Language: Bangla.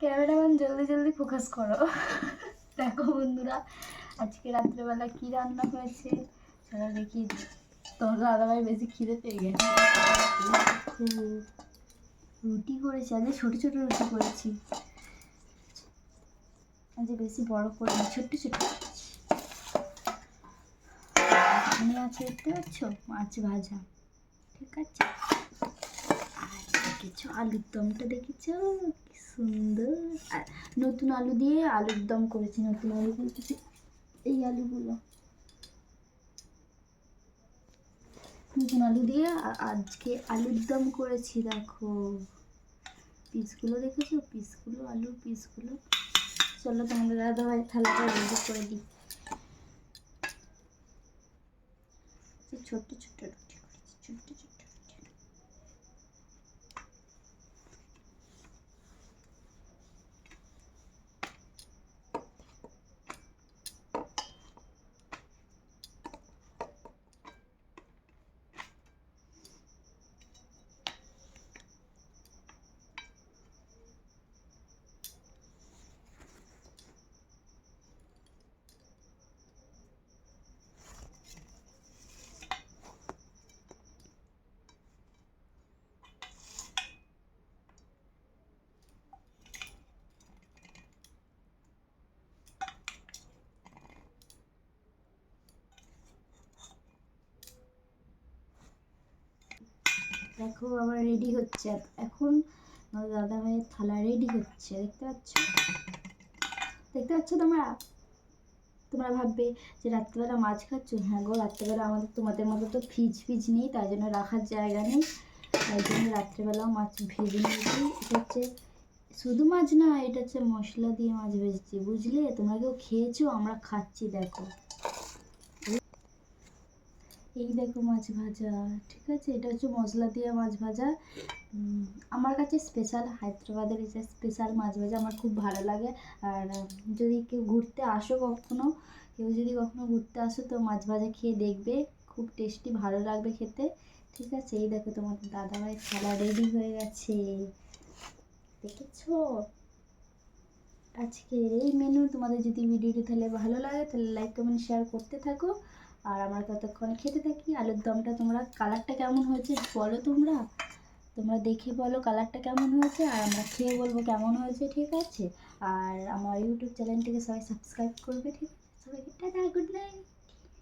ক্যামেরাম্যান জলদি জলদি ফোকাস করো। দেখো বন্ধুরা, আজকে রাত্রেবেলা কি রান্না হয়েছে? সেটা দেখি, তোমার দাদাভাই বেশি খিদে পেয়ে গেছে। রুটি করেছি, আজকে ছোটো ছোটো রুটি করেছি। আজকে বেশি বড় করে ছোট্ট ছোট্ট এখানে আছে, দেখতে পাচ্ছ? মাছ ভাজা, ঠিক আছে? আর দেখেছ আলুর দমটা দেখেছ সুন্দর। আর নতুন আলু দিয়ে আলুর দম করেছি, নতুন আলু বলতেছি, এই আলুগুলো। নতুন আলু দিয়ে আজকে আলুর দম করেছি, দেখো। পিসগুলো দেখেছ? পিসগুলো আলুর পিসগুলো। চলো তোমাদের দাদা ভাই থালাটা রেডি করে দিই। ছোট্ট ছোট্ট রুটি করেছি, ছোট্ট ছোট্ট। দেখো আমার রেডি হচ্ছে। এখন দাদা ভাইয়ের থালা রেডি হচ্ছে, দেখতে পাচ্ছ? দেখতে পাচ্ছ তোমরা? তোমরা ভাববে যে রাত্রিবেলা মাছ খাচ্ছ? হ্যাঁ গো, রাত্রিবেলা আমাদের তোমাদের মতো তো ফ্রিজ ফ্রিজ নেই, তাই জন্য রাখার জায়গা নেই। তাই জন্য রাত্রিবেলাও মাছ ভেজে নিয়েছি। এটা হচ্ছে শুধু মাছ না, এটা হচ্ছে মশলা দিয়ে মাছ ভেজেছি, বুঝলে? তোমরা কেউ খেয়েছো? আমরা খাচ্ছি, দেখো। এই দেখো মাছ ভাজা, ঠিক আছে? এটা হচ্ছে মশলা দিয়ে মাছ ভাজা। আমার কাছে স্পেশাল হায়দ্রাবাদের যে স্পেশাল মাছ ভাজা আমার খুব ভালো লাগে। আর যদি কেউ ঘুরতে আসো কখনো, কেউ যদি কখনো ঘুরতে আসো, তো মাছ ভাজা খেয়ে দেখবে। খুব টেস্টি ভালো লাগবে খেতে। ঠিক আছে? এই দেখো তোমাদের দাদাভাই থালা রেডি হয়ে গেছে। দেখেছ? আজকের এই মেনু তোমাদের যদি ভিডিওটি তাহলে ভালো লাগে, তাহলে লাইক কমেন্ট শেয়ার করতে থাকো। আর আমরা ততক্ষণ খেতে থাকি। আলুর দমটা তোমরা, কালারটা কেমন হয়েছে বলো তোমরা? তোমরা দেখে বলো কালারটা কেমন হয়েছে আর আমরা খেয়ে বলব কেমন হয়েছে, ঠিক আছে? আর আমার ইউটিউব চ্যানেলটিকে সবাই সাবস্ক্রাইব করবে, ঠিক আছে? সবাইকে টাটা গুড নাইট